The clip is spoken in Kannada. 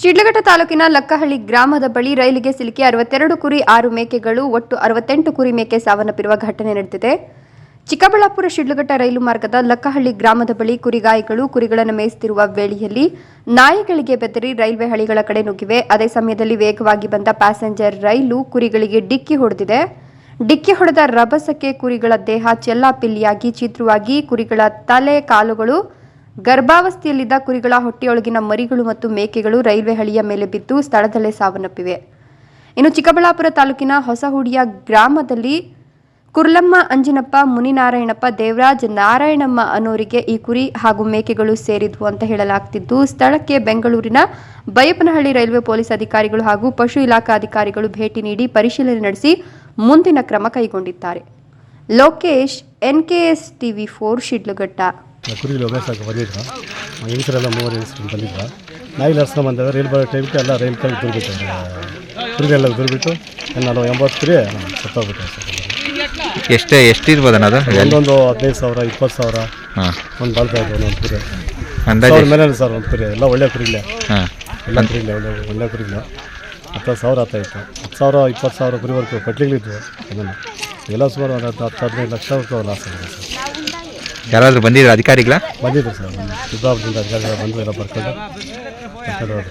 ಶಿಡ್ಲಘಟ್ಟ ತಾಲೂಕಿನ ಲಕ್ಕಹಳ್ಳಿ ಗ್ರಾಮದ ಬಳಿ ರೈಲಿಗೆ ಸಿಲುಕಿ ಅರವತ್ತೆರಡು ಕುರಿ, ಆರು ಮೇಕೆಗಳು, ಒಟ್ಟು ಅರವತ್ತೆಂಟು ಕುರಿ ಮೇಕೆ ಸಾವನ್ನಪ್ಪಿರುವ ಘಟನೆ ನಡೆದಿದೆ. ಚಿಕ್ಕಬಳ್ಳಾಪುರ ಶಿಡ್ಲಘಟ್ಟ ರೈಲು ಮಾರ್ಗದ ಲಕ್ಕಹಳ್ಳಿ ಗ್ರಾಮದ ಬಳಿ ಕುರಿಗಾಯಿಗಳು ಕುರಿಗಳನ್ನು ಮೇಯಿಸುತ್ತಿರುವ ವೇಳೆಯಲ್ಲಿ ನಾಯಿಗಳಿಗೆ ಬೆದರಿ ರೈಲ್ವೆ ಹಳಿಗಳ ಕಡೆ ನುಗ್ಗಿವೆ. ಅದೇ ಸಮಯದಲ್ಲಿ ವೇಗವಾಗಿ ಬಂದ ಪ್ಯಾಸೆಂಜರ್ ರೈಲು ಕುರಿಗಳಿಗೆ ಡಿಕ್ಕಿ ಹೊಡೆದಿದೆ. ಡಿಕ್ಕಿ ಹೊಡೆದ ರಭಸಕ್ಕೆ ಕುರಿಗಳ ದೇಹ ಚೆಲ್ಲಾಪಿಲ್ಲಿಯಾಗಿ ಚಿತ್ರವಾಗಿ ಕುರಿಗಳ ತಲೆ, ಕಾಲುಗಳು ಗರ್ಭಾವಸ್ಥೆಯಲ್ಲಿದ್ದ ಕುರಿಗಳ ಹೊಟ್ಟೆಯೊಳಗಿನ ಮರಿಗಳು ಮತ್ತು ಮೇಕೆಗಳು ರೈಲ್ವೆ ಹಳಿಯ ಮೇಲೆ ಬಿದ್ದು ಸ್ಥಳದಲ್ಲೇ ಸಾವನ್ನಪ್ಪಿವೆ. ಇನ್ನು ಚಿಕ್ಕಬಳ್ಳಾಪುರ ತಾಲೂಕಿನ ಹೊಸಹುಡಿಯ ಗ್ರಾಮದಲ್ಲಿ ಕುರ್ಲಮ್ಮ ಅಂಜಿನಪ್ಪ, ಮುನಿನಾರಾಯಣಪ್ಪ, ದೇವರಾಜ್ ನಾರಾಯಣಮ್ಮ ಅನ್ನೋರಿಗೆ ಈ ಕುರಿ ಹಾಗೂ ಮೇಕೆಗಳು ಸೇರಿದ್ವು ಅಂತ ಹೇಳಲಾಗ್ತಿದ್ದು, ಸ್ಥಳಕ್ಕೆ ಬೆಂಗಳೂರಿನ ಬೈಯಪ್ಪನಹಳ್ಳಿ ರೈಲ್ವೆ ಪೊಲೀಸ್ ಅಧಿಕಾರಿಗಳು ಹಾಗೂ ಪಶು ಇಲಾಖಾ ಅಧಿಕಾರಿಗಳು ಭೇಟಿ ನೀಡಿ ಪರಿಶೀಲನೆ ನಡೆಸಿ ಮುಂದಿನ ಕ್ರಮ ಕೈಗೊಂಡಿದ್ದಾರೆ. Lokesh, NKS TV four, Shidlaghatta. ಕುರಿಗಳು ಮೇಯ್ಸಕ್ಕೆ ಬಂದಿದ್ರು ಹೆಂಗಸರೆಲ್ಲ ಮೂವರು ಹೆಂಗಸ್ಕೊಂಡು ಬಂದಿದ್ರು ನಾಯಿ ಹರ್ಸ್ಕೊಂಡು ಬಂದಾಗ ರೈಲ್ ಬರೋ ಟೈಮ್ಗೆ ಎಲ್ಲ ರೈಲ್ ಕೈ ದುರ್ಬಿಟ್ಟು ಕುರಿಗೆಲ್ಲ ದುರ್ಬಿಟ್ಟು ನಾನು ಎಂಬತ್ತು ಕುರಿ ಸತ್ತೋಗ್ಬಿಟ್ಟೆ ಎಷ್ಟೇ ಎಷ್ಟು ಎಷ್ಟಿರ್ಬೋದು ಅನ್ನೋದು ಒಂದೊಂದು ಹದಿನೈದು ಸಾವಿರ ಇಪ್ಪತ್ತು ಸಾವಿರ. ಒಂದು ಬಾಳ್ತಾ ಇದ್ವು ಒಂದೊಂದು ಕುರಿ. ಅಂದಾಜು ಮೇಲೆ ಸರ್ ಒಂದು ಕುರಿ. ಎಲ್ಲ ಒಳ್ಳೆ ಕುರಿಗಳೇ. ಹಾಂ. ಎಲ್ಲ ಇಲ್ಲ ಒಳ್ಳೆ ಒಳ್ಳೆ ಇಲ್ಲ ಹತ್ತು ಸಾವಿರ ಆಗ್ತಾಯಿತ್ತು ಹತ್ತು ಸಾವಿರ ಇಪ್ಪತ್ತು ಸಾವಿರ ಕುರಿವರೆಗೂ ಕಟ್ಲಿಗಳಿದ್ವು. ಅದನ್ನು. ಎಲ್ಲ ಸುಮಾರು ಒಂದು ಹತ್ತು ಹತ್ತು ಹದಿನೈದು ಲಕ್ಷವರೆಗೂ ಲಾಸ್ ಆಗಿದೆ ಸರ್. ಯಾರಾದರೂ ಬಂದಿದ್ರು ಅಧಿಕಾರಿಗಳ ಬಂದಿದ್ರು ಸರ್ ಸಿದ್ದಾಪುರದಿಂದ ಅಧಿಕಾರಿಗಳು ಬಂದು ಎಲ್ಲ ಬರ್ಕೊಂಡು.